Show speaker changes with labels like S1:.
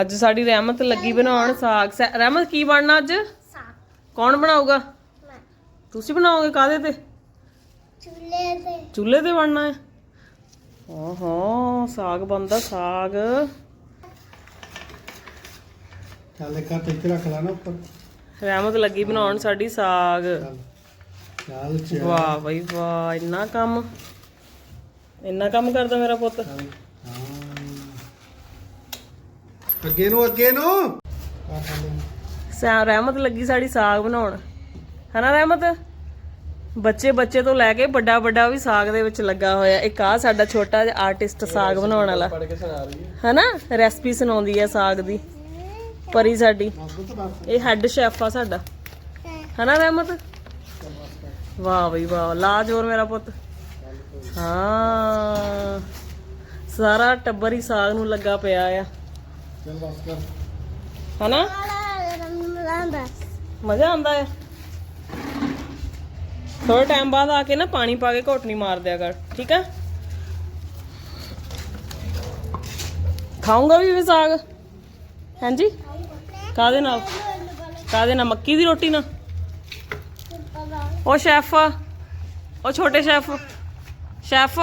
S1: ਅੱਜ ਸਾਡੀ ਰਹਿਮਤ ਲੱਗੀ ਬਣਾਉਣ ਸਾਗ। ਸੈ- ਰਹਿਮਤ ਕੀ ਬਣਨਾ ਅੱਜ?
S2: ਸਾਗ
S1: ਕੌਣ ਬਣਾਊਗਾ?
S2: ਮੈਂ
S1: ਤੁਸੀਂ ਬਣਾਓਗੇ ਕਾਦੇ ਤੇ
S2: ਚੁੱਲ੍ਹੇ ਤੇ?
S1: ਚੁੱਲ੍ਹੇ ਤੇ ਬਣਨਾ ਹੈ। ਓਹੋ ਸਾਗ ਬਣਦਾ ਸਾਗ।
S3: ਚੱਲ ਇੱਕ ਹੱਥ ਇੱਥੇ ਰੱਖ ਲਾ ਨਾ ਉੱਪਰ।
S1: ਰਹਿਮਤ ਲੱਗੀ ਬਣਾਉਣ ਸਾਡੀ ਸਾਗ।
S3: ਚੱਲ ਚੱਲ ਚੱਲ।
S1: ਵਾਹ ਬਈ ਵਾਹ ਇੰਨਾ ਕੰਮ। ਇੰਨਾ ਕੰਮ ਕਰਦਾ ਮੇਰਾ ਪੁੱਤ।
S3: ਚੱਲ, ਹਾਂ। ਅੱਗੇ ਨੂੰ ਅੱਗੇ ਨੂੰ। ਆ
S1: ਸਾ ਰਹਿਮਤ ਲੱਗੀ ਸਾਡੀ ਸਾਗ ਬਣਾਉਣ। ਹਨਾ ਰਹਿਮਤ? ਬੱਚੇ ਬੱਚੇ ਤੋਂ ਲੈ ਕੇ ਵੱਡਾ ਵੱਡਾ ਵੀ ਸਾਗ ਦੇ ਵਿੱਚ ਲੱਗਾ ਹੋਇਆ। ਇੱਕ ਆ ਸਾਡਾ ਛੋਟਾ ਜਿਹਾ ਆਰਟਿਸਟ ਸਾਗ ਬਣਾਉਣ ਵਾਲਾ। ਹਨਾ? ਰੈਸਪੀ ਸੁਣਾਉਂਦੀ ਹੈ ਸਾਗ ਦੀ। ਪਰੀ ਸਾਡੀ। ਇਹ ਹੈੱਡ ਸ਼ੈਫ ਆ ਸਾਡਾ। ਹਨਾ ਰਹਿਮਤ? ਵਾਹ ਬਈ ਵਾਹ ਲਾ ਜੋਰ ਮੇਰਾ ਪੁੱਤ। ਹਾਂ। ਸਾਰਾ ਟੱਬਰ ਹੀ ਸਾਗ ਨੂੰ ਲੱਗਾ ਪਿਆ ਆ।
S3: ਚੱਲ ਬਸ ਕਰ।
S1: ਹਨਾ? ਮਜ਼ਾ ਆਉਂਦਾ ਹੈ ਥੋੜਾ ਟਾਈਮ ਬਾਅਦ ਆ ਕੇ ਨਾ ਪਾਣੀ ਪਾ ਕੇ ਘੋਟਣੀ ਮਾਰ ਦਿਆ ਕਰ, ਠੀਕ ਹੈ ਖਾਊਂਗਾ ਵੀ ਵੀ ਸਾਗ? ਹਾਂਜੀ? ਕਾਦੇ ਨਾਲ? ਕਾਦੇ ਨਾਲ? ਮੱਕੀ ਦੀ ਰੋਟੀ ਨਾਲ? ਉਹ ਸ਼ੈਫ ਉਹ ਛੋਟੇ ਸ਼ੈਫ। ਸ਼ੈਫ?